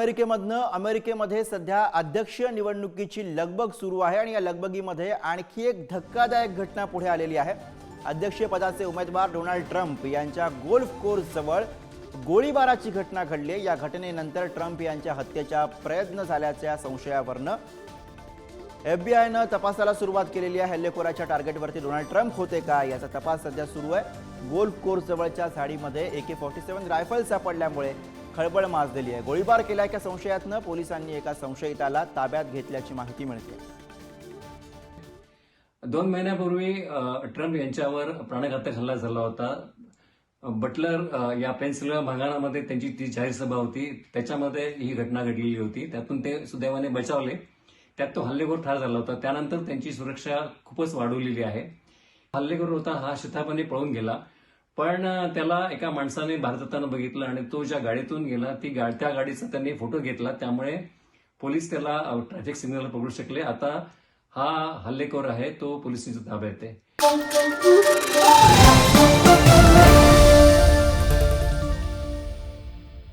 अमेरिकेमधनं अमेरिकेमध्ये सध्या अध्यक्षीय निवडणुकीची लगबग सुरू आहे आणि या लगबगीमध्ये आणखी एक धक्कादायक घटना पुढे आलेली आहे. अध्यक्षीय पदाचे उमेदवार डोनाल्ड ट्रम्प यांच्या गोल्फ कोर्स जवळ गोळीबाराची घटना घडली या घटनेनंतर ट्रम्प यांच्या हत्येचा प्रयत्न झाल्याच्या संशयावरनं एफबीआयनं तपासाला सुरुवात केलेली आहे. हल्लेखोराच्या टार्गेटवरती डोनाल्ड ट्रम्प होते का याचा तपास सध्या सुरू आहे. गोल्फ कोर्स जवळच्या झाडीमध्ये A K forty seven rifle सापडल्यामुळे खळबळ माजलेली आहे. गोळीबार केल्याच्या संशयातनं पोलिसांनी एका संशयिताला ताब्यात घेतल्याची माहिती मिळते. दोन महिन्यापूर्वी ट्रम्प यांच्यावर प्राणघातक हल्ला झाला होता. बटलर या पेन्सिल भागामध्ये त्यांची ती जाहीर सभा होती. त्याच्यामध्ये ही घटना घडलेली होती. त्यातून ते सुदैवाने बचावले. त्यात तो हल्लेखोर ठार झाला होता. त्यानंतर त्यांची सुरक्षा खूपच वाढवलेली आहे. हल्लेखोर होता हा शिथापणे पळून गेला. पण त्याला एका माणसाने भारतानं बघितलं आणि तो ज्या गाडीतून गेला ती गा त्या गाडीचा त्यांनी फोटो घेतला. त्यामुळे पोलीस त्याला ट्रॅफिक सिग्नल पकडू शकले. आता हा हल्लेखोर आहे तो पोलिसांच्या ताब्यात आहे.